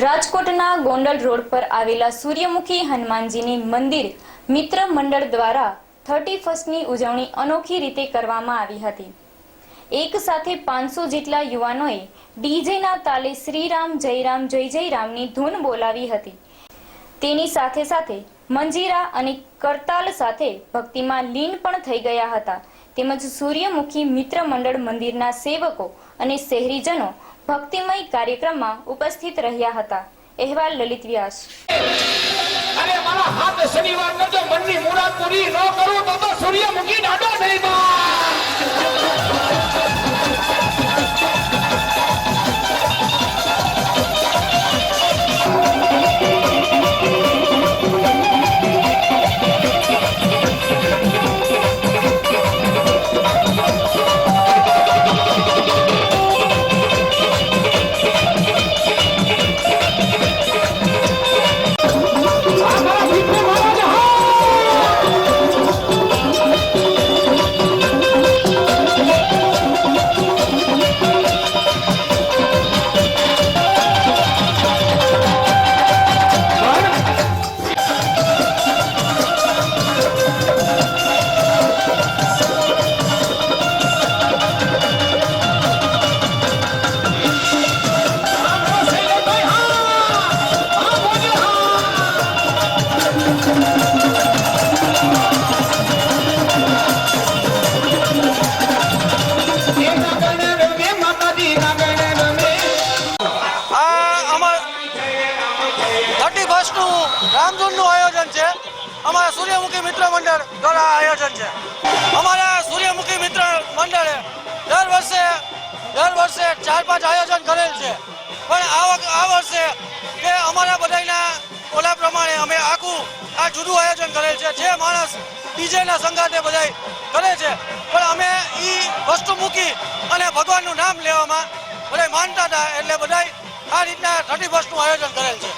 રાજકોટના ગોંડલ રોડ પર આવેલા સૂર્યમુખી હનુમાનજીની મંદિર મિત્ર મંડળ દ્વારા થર્ટી ફર્સ્ટની ઉજવણી અનોખી રીતે કરવામાં આવી હતી. એક સાથે પાંચસો જેટલા યુવાનોએ ડીજેના તાલે શ્રીરામ, જયરામ, જય જય રામની ધૂન બોલાવી હતી. તેની સાથે સાથે મંજીરા અને કરતાલ સાથે ભક્તિમાં લીન પણ થઈ ગયા હતા. તેમજ સૂર્યમુખી મિત્ર મંડળ મંદિરના સેવકો અને શહેરીજનો ભક્તિમય કાર્યક્રમમાં ઉપસ્થિત રહ્યા હતા. અહેવાલ લલિત વ્યાસ. અરે મારા હાથ શનિવાર ન જો મનની મુરાદ પૂરી ન કરું તો તો સૂર્યમુખી ડાડો નહીં થર્ટી રામધૂનનું આયોજન છે. અમારા સૂર્યમુખી મિત્ર મંડળ દ્વારા આયોજન છે. અમારા સૂર્યમુખી મિત્ર મંડળે દર વર્ષે દર વર્ષે ચાર પાંચ આયોજન કરેલ છે. પણ આ વખત આ વર્ષે કે અમારા બધાના ઓલા પ્રમાણે અમે આખું, આ જુદું આયોજન કરેલ છે. જે માણસ ડીજેના સંગાતે બધા કરે છે. પણ અમે એ વસ્તુ મૂકી અને ભગવાનનું નામ લેવામાં બધા માનતા હતા. એટલે બધા આ રીતના થર્ટી ફર્સ્ટનું આયોજન કરેલ છે.